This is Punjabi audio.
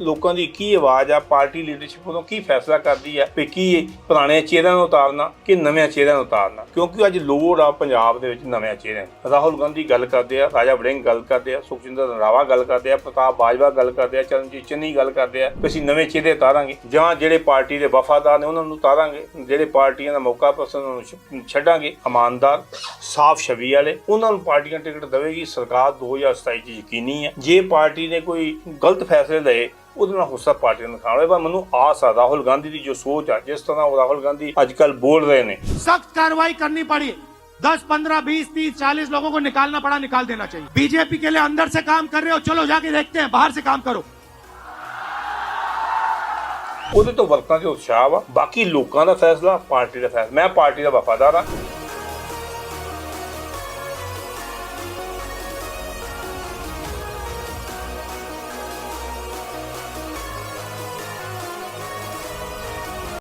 ਲੋਕਾਂ ਦੀ ਕੀ ਆਵਾਜ਼ ਆ, ਪਾਰਟੀ ਲੀਡਰਸ਼ਿਪ ਵੱਲੋਂ ਕੀ ਫੈਸਲਾ ਕਰਦੀ ਹੈ ਵੀ ਕੀ ਪੁਰਾਣੇ ਚਿਹਰਿਆਂ ਨੂੰ ਉਤਾਰਨਾ ਕਿ ਨਵੇਂ ਚਿਹਰਿਆਂ ਨੂੰ ਉਤਾਰਨਾ? ਕਿਉਂਕਿ ਅੱਜ ਲੋੜ ਆ ਪੰਜਾਬ ਦੇ ਵਿੱਚ ਨਵੇਂ ਚਿਹਰਿਆਂ ਦੀ। ਰਾਹੁਲ ਗਾਂਧੀ ਗੱਲ ਕਰਦੇ ਆ, ਰਾਜਾ ਵੜਿੰਗ ਗੱਲ ਕਰਦੇ ਆ, ਸੁਖਜਿੰਦਰ ਰੰਧਾਵਾ ਗੱਲ ਕਰਦੇ ਆ, ਪ੍ਰਤਾਪ ਬਾਜਵਾ ਗੱਲ ਕਰਦੇ ਆ, ਚਰਨਜੀਤ ਚੰਨੀ ਗੱਲ ਕਰਦੇ ਆ ਵੀ ਅਸੀਂ ਨਵੇਂ ਚਿਹਰੇ ਉਤਾਰਾਂਗੇ। ਜਾਂ ਜਿਹੜੇ ਪਾਰਟੀ ਦੇ ਵਫਾਦਾਰ ਨੇ ਉਹਨਾਂ ਨੂੰ ਉਤਾਰਾਂਗੇ, ਜਿਹੜੇ ਪਾਰਟੀਆਂ ਦਾ ਮੌਕਾ ਪਸੰਦ ਉਹਨਾਂ ਨੂੰ ਛੱਡਾਂਗੇ। ਇਮਾਨਦਾਰ, ਸਾਫ਼ ਛਵੀ ਵਾਲੇ, ਉਹਨਾਂ ਨੂੰ ਪਾਰਟੀਆਂ ਟਿਕਟ ਦੇਵੇਗੀ। ਸਰਕਾਰ 2027 ਚ ਯਕੀਨੀ ਹੈ ਜੇ ਪਾਰਟੀ ਨੇ ਕੋਈ ਗਲਤ ਫੈਸਲੇ ਲਏ ਉਹਦੇ ਨਾਲ ਹੁੱਸਾ ਪਾਰਟੀ ਨੂੰ ਖਾਣਾ ਪਰ ਮੈਨੂੰ ਆਸ ਆ ਰਾਹੁਲ ਗਾਂਧੀ ਦੀ ਜੋ ਸੋਚ ਆ ਜਿਸ ਤਰ੍ਹਾਂ ਉਹ ਰਾਹੁਲ ਗਾਂਧੀ ਅੱਜ ਕੱਲ ਬੋਲ ਰਹੇ ਨੇ सख्त कार्रवाई करनी पड़ी 10, 15, 20, 30, 40 लोगों को निकालना पड़ा निकाल देना चाहिए बीजेपी के लिए अंदर से काम कर रहे हो चलो जाके देखते हैं बाहर से काम करो ਉਹਦੇ ਤੋਂ ਵਰਤਾਂ 'ਚ ਉਤਸ਼ਾਹ ਵਾ ਬਾਕੀ ਲੋਕਾਂ ਦਾ ਫੈਸਲਾ ਪਾਰਟੀ ਦਾ ਫੈਸਲਾ ਮੈਂ ਪਾਰਟੀ ਦਾ ਵਫਾਦਾਰ ਆ